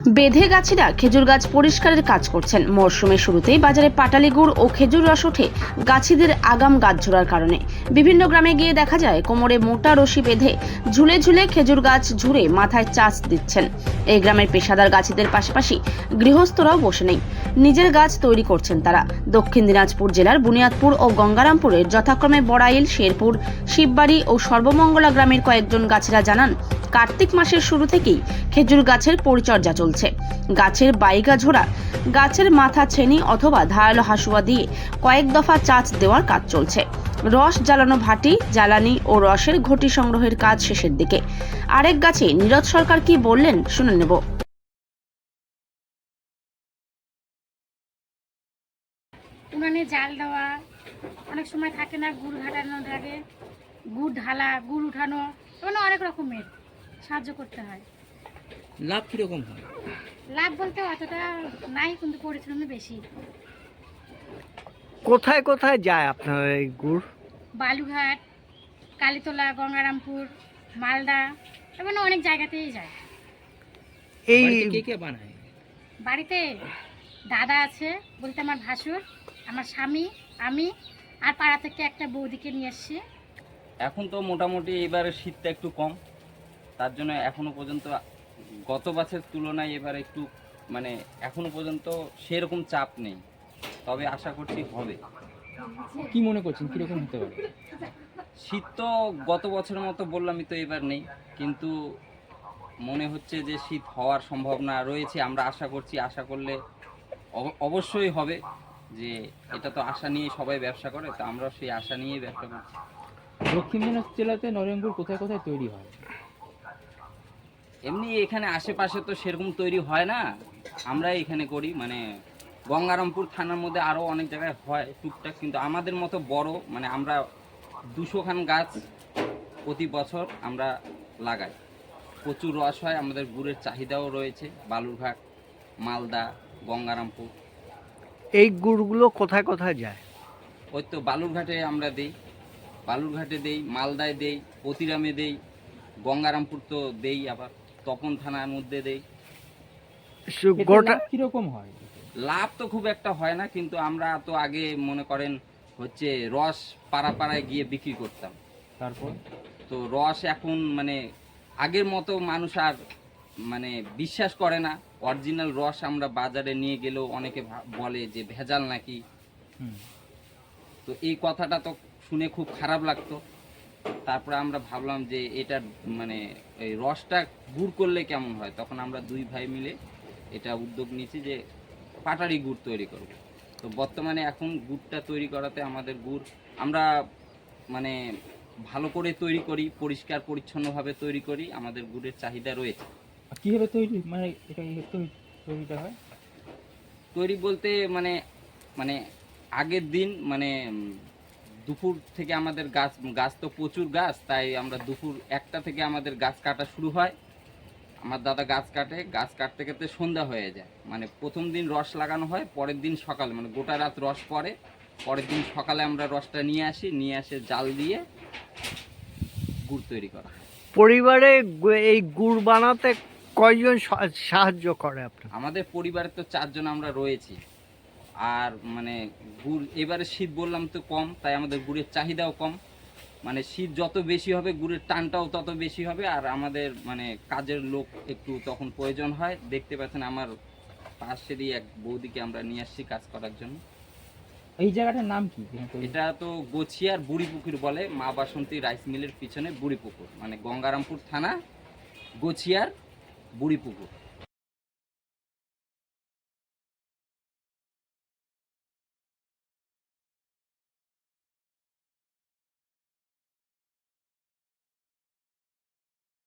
বেঁধে গাছিরা খেজুর গাছ পরিষ্কারের কাজ করছেন। মরশুমের শুরুতেই বাজারে পাটালি গুড় ও খেজুর রস ওঠে গাছিদের আগাম গাছ ঝোড়ার কারণে। বিভিন্ন গ্রামে গিয়ে দেখা যায়, কোমরে মোটা রশি বেঁধে ঝুলে ঝুলে খেজুর গাছ ঝুড়ে মাথায় চাষ দিচ্ছেন। এই গ্রামের পেশাদার গাছিদের পাশাপাশি গৃহস্থরাও বসে নেই। নিজের গাছ তৈরি করছেন তারা। দক্ষিণ দিনাজপুর জেলার বুনিয়াদপুর ও গঙ্গারামপুরের যথাক্রমে বড়াইল, শেরপুর, শিববাড়ি ও সর্বমঙ্গলা গ্রামের কয়েকজন গাছেরা জানান, কার্তিক মাসের শুরু থেকেই খেজুর গাছের পরিচর্যা চলছে। গাছের বাইগা ঝোড়া গাছের মাথা ছেনি অথবা ধারালো হাসুয়া দিয়ে কয়েক দফা চাচ দেওয়ার কাজ চলছে। রস জ্বালানো ভাটি, জ্বালানি ও রসের ঘটি সংগ্রহের কাজ শেষের দিকে। আরেক গাছে নীরজ সরকার কি বললেন শুনে নেব। জাল দেওয়া। অনেক সময় থাকে না গুড় ঘাটানো থাকে গুড় ঢালা গুড় উঠানো মানে অনেক রকমের। সাহায্য করতে হয়। লাভ কীরকম হয়? লাভ বলতে অতটা নাই কিন্তু পরিশ্রমে বেশি। কোথায় কোথায় যায় আপনার এই গুড়? বালুঘাট কালীতলা গঙ্গারামপুর মালদা মানে অনেক জায়গাতেই যায়। এই কে কে বানায়? বাড়িতে দাদা আছে বলতে আমার ভাসুর। আমার স্বামী আমি আর পাড়া থেকে একটা বৌদিকে নিয়ে এসছি এখন তো মোটামুটি এবারে শীতটা একটু কম। তার জন্য এখনও পর্যন্ত গত বছরের তুলনায় এবার একটু মানে এখনও পর্যন্ত সেরকম চাপ নেই। তবে আশা করছি হবে। কি মনে করছেন? কীরকম হতে পারে? শীত তো গত বছরের মতো বললামই তো এবার নেই। কিন্তু মনে হচ্ছে যে শীত হওয়ার সম্ভাবনা রয়েছে। আমরা আশা করছি আশা করলে অব- অবশ্যই হবে। যে এটা তো আশা নিয়ে সবাই ব্যবসা করে, তো আমরা সেই আশা নিয়েই ব্যবসা করছি। দক্ষিণ দিনাজপুর জেলাতে নরেঙ্গুর কোথায় কোথায় তৈরি হয়? এমনি এখানে আশেপাশে তো সেরকম তৈরি হয় না। আমরা এখানে করি মানে গঙ্গারামপুর থানার মধ্যে আরও অনেক জায়গায় হয় টুকটাক, কিন্তু আমাদের মতো বড় মানে আমরা দুশো খান গাছ প্রতি বছর আমরা লাগাই। প্রচুর রস হয়, আমাদের গুড়ের চাহিদাও রয়েছে, বালুরঘাট, মালদা, গঙ্গারামপুর। এই গুড়গুলো কোথায় কোথায় যায়? ওই তো বালুরঘাটে আমরা দেই। বালুরঘাটে দেই মালদায় দেই প্রতিরামে দেই গঙ্গারামপুর তো দেই আবার তপন থানার মধ্যে দেই। সু- এতে গোটা লাভ কীরকম হয়? লাভ তো খুব একটা হয় না কিন্তু আমরা তো আগে মনে করেন হচ্ছে রস পাড়া পাড়ায় গিয়ে বিক্রি করতাম। তারপর? তো রস এখন মানে আগের মতো মানুষ আর মানে বিশ্বাস করে না। অরিজিনাল রস আমরা বাজারে নিয়ে গেলেও অনেকে বলে যে ভেজাল নাকি। তো এই কথাটা তো শুনে খুব খারাপ লাগতো। তারপরে আমরা ভাবলাম যে এটা মানে এই রসটা গুড় করলে কেমন হয়? তখন আমরা দুই ভাই মিলে এটা উদ্যোগ নিয়েছি যে পাটারি গুড় তৈরি করব। তো বর্তমানে এখন গুড়টা তৈরি করাতে আমাদের গুড় আমরা মানে ভালো করে তৈরি করি পরিষ্কার পরিচ্ছন্নভাবে তৈরি করি আমাদের গুড়ের চাহিদা রয়েছে। কীভাবে তৈরি? মানে এটা তৈরিটা হয়? তৈরি বলতে মানে মানে আগের দিন মানে দুপুর থেকে আমাদের গাছ গাছ তো প্রচুর গাছ তাই আমরা দুপুর একটা থেকে আমাদের গাছ কাটা শুরু হয়। আমার দাদা গাছ কাটে গাছ কাটতে কাটতে সন্ধ্যা হয়ে যায়। মানে প্রথম দিন রস লাগানো হয় পরের দিন সকালে মানে গোটা রাত রস পড়ে। পরের দিন সকালে আমরা রসটা নিয়ে আসি নিয়ে আসে জাল দিয়ে গুড় তৈরি করা হয়। পরিবারে এই গুড় বানাতে কয়জন সাহায্য করে আপনার? আমাদের পরিবারে তো চারজন আমরা রয়েছি। আর মানে গুড় এবারে শীত বললাম তো কম তাই আমাদের গুড়ের চাহিদাও কম। মানে শীত যত বেশি হবে গুড়ের টানটাও তত বেশি হবে আর আমাদের মানে কাজের লোক একটু তখন প্রয়োজন হয়। দেখতে পাচ্ছেন আমার পাশেরই এক বৌদিকে আমরা নিয়ে আসছি কাজ করার জন্য। এই জায়গাটার নাম কি? এটা তো গোছিয়ার বুড়িপুকুর বলে মা বাসন্তী রাইস মিলের পিছনে বুড়িপুকুর মানে গঙ্গারামপুর থানা গোছিয়ার বুড়িপুকুর